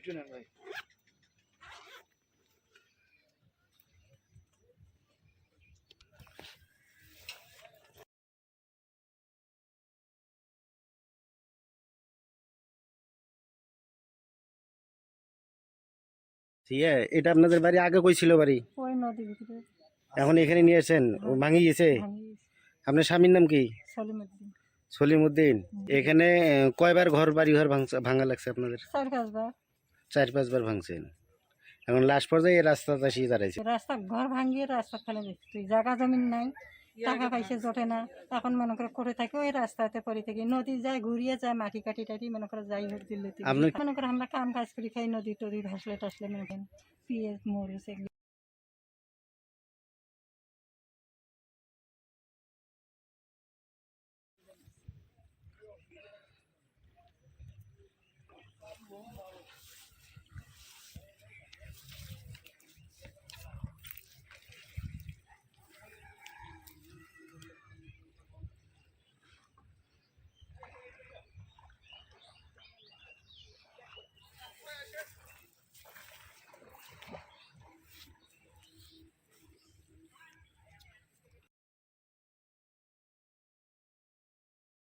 একটু নেন ভাই। ঠিক আছে এটা আপনাদের বাড়ি আগে কই ছিল বাড়ি? ওই নদীর ভিতরে। এখন এখানে নিয়ে এসেছেন ও ভাঙি গেছে আপনার স্বামীর নাম কি? সলিমুদ্দিন। সলিমউদ্দিন এখানে কয়বার ঘর বাড়ি ঘর ভাঙা লাগছে আপনাদের? চার পাঁচবার। চার পাঁচবার ভাঙছেন। এখন লাস্ট পর্যায়ে এই রাস্তাটা এসে দাঁড়াইছে। রাস্তা ঘর ভাঙিয়ে রাস্তা ফেলে দিচ্ছে। জায়গা জমিন নাই টাকা পয়সা জোটে না। এখন মনে করে করে থাকে ওই রাস্তাতে পরে থাকি। নদী যায় ঘুরিয়ে যায় মাটি কাটি টাটি মনে করে যাই হোক দিল্লি মনে করে আমরা কাম কাজ করি খাই নদী টদি ভাসলে টাসলে মনে করেন পিয়ে এগুলো